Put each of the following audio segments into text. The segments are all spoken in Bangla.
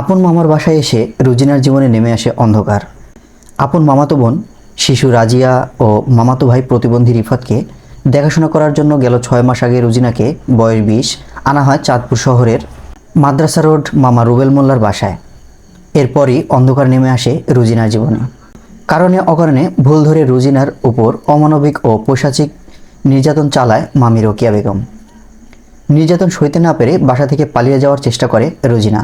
আপন মামার বাসায় এসে রুজিনার জীবনে নেমে আসে অন্ধকার। আপন মামাতো বোন, শিশু রাজিয়া ও মামাতো ভাই প্রতিবন্ধী রিফাতকে দেখাশোনা করার জন্য গেল ছয় মাস আগে রুজিনাকে, বয়স বিশ, আনা হয় চাঁদপুর শহরের মাদ্রাসা রোড মামা রুবেল মোল্লার বাসায়। এরপরই অন্ধকার নেমে আসে রুজিনার জীবনে। কারণে অকারণে ভুল ধরে রুজিনার উপর অমানবিক ও পৈশাচিক নির্যাতন চালায় মামি রোকিয়া বেগম। নির্যাতন সইতে না পেরে বাসা থেকে পালিয়ে যাওয়ার চেষ্টা করে রুজিনা।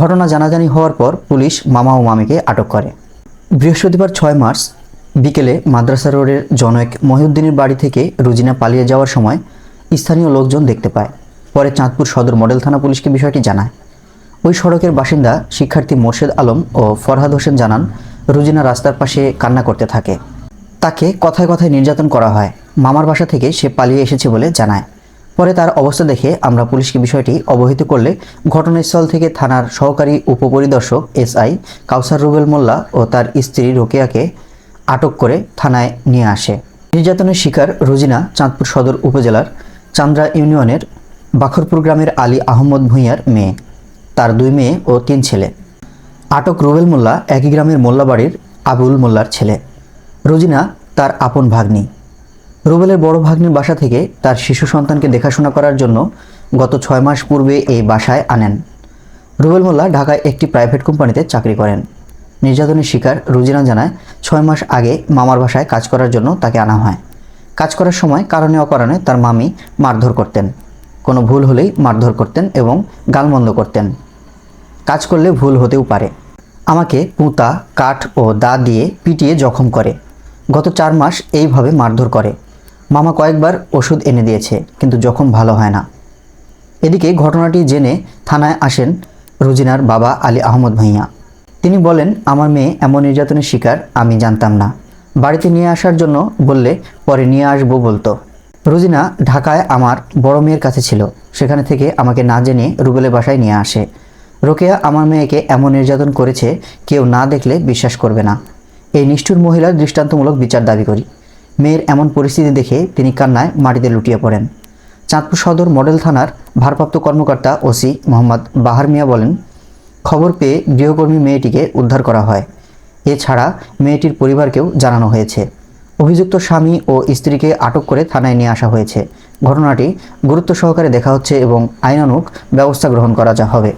ঘটনা জানাজানি হওয়ার পর পুলিশ মামা ও মামিকে আটক করে। বৃহস্পতিবার ছয় মার্চ বিকেলে মাদ্রাসা রোডের জনক মহিউদ্দিনের বাড়ি থেকে রুজিনা পালিয়ে যাওয়ার সময় স্থানীয় লোকজন দেখতে পায়। পরে চাঁদপুর সদর মডেল থানা পুলিশকে বিষয়টি জানায়। ওই সড়কের বাসিন্দা শিক্ষার্থী মোর্শেদ আলম ও ফরহাদ হোসেন জানান, রুজিনা রাস্তার পাশে কান্না করতে থাকে। তাকে কথায় কথায় নির্যাতন করা হয়। মামার বাসা থেকে সে পালিয়ে এসেছে বলে জানায়। পরে তার অবস্থা দেখে আমরা পুলিশকে বিষয়টি অবহিত করলে ঘটনাস্থল থেকে থানার সহকারী উপপরিদর্শক এসআই কাউসার রুবেল মোল্লা ও তার স্ত্রী রোকেয়াকে আটক করে থানায় নিয়ে আসে। নির্যাতনের শিকার রোজিনা চাঁদপুর সদর উপজেলার চান্দ্রা ইউনিয়নের বাখরপুর গ্রামের আলী আহমদ ভূঁইয়ার মেয়ে, তার দুই মেয়ে ও তিন ছেলে। আটক রুবেল মোল্লা একই গ্রামের মোল্লাবাড়ির আবুল মোল্লার ছেলে। রোজিনা তার আপন ভাগ্নি। রুবেলের বড় ভাগ্নির বাসা থেকে তার শিশু সন্তানকে দেখাশোনা করার জন্য গত ছয় মাস পূর্বে এই বাসায় আনেন। রুবেল মোল্লা ঢাকায় একটি প্রাইভেট কোম্পানিতে চাকরি করেন। নির্যাতনের শিকার রুজিনা জানায়, ছয় মাস আগে মামার বাসায় কাজ করার জন্য তাকে আনা হয়। কাজ করার সময় কারণে অকারণে তার মামি মারধর করতেন। কোনো ভুল হলেই মারধর করতেন এবং গালমন্দ করতেন। কাজ করলে ভুল হতেও পারে। আমাকে পুঁতা, কাঠ ও দা দিয়ে পিটিয়ে জখম করে। গত চার মাস এইভাবে মারধর করে। মামা কয়েকবার ওষুধ এনে দিয়েছে, কিন্তু জখম ভালো হয় না। এদিকে ঘটনাটি জেনে থানায় আসেন রুজিনার বাবা আলী আহমদ ভাইয়া। তিনি বলেন, আমার মেয়ে এমন নির্যাতনের শিকার, আমি জানতাম না। বাড়িতে নিয়ে আসার জন্য বললে, পরে নিয়ে আসব বলতো। রুজিনা ঢাকায় আমার বড় মেয়ের কাছে ছিল, সেখানে থেকে আমাকে না জেনে রুবেলের বাসায় নিয়ে আসে। রোকেয়া আমার মেয়েকে এমন নির্যাতন করেছে, কেউ না দেখলে বিশ্বাস করবে না। এই নিষ্ঠুর মহিলার দৃষ্টান্তমূলক বিচার দাবি করি। মেয়ের এমন পরিস্থিতি দেখে তিনি কান্নায় মাটিতে লুটিয়ে পড়েন। চাঁদপুর সদর মডেল থানার ভারপ্রাপ্ত কর্মকর্তা ওসি মোহাম্মদ বাহার মিয়া বলেন, খবর পেয়ে গৃহকর্মী মেয়েটিকে উদ্ধার করা হয়। এছাড়া মেয়েটির পরিবারকেও জানানো হয়েছে। অভিযুক্ত স্বামী ও স্ত্রীকে আটক করে থানায় নিয়ে আসা হয়েছে। ঘটনাটি গুরুত্ব সহকারে দেখা হচ্ছে এবং আইনানুগ ব্যবস্থা গ্রহণ করা যা হবে।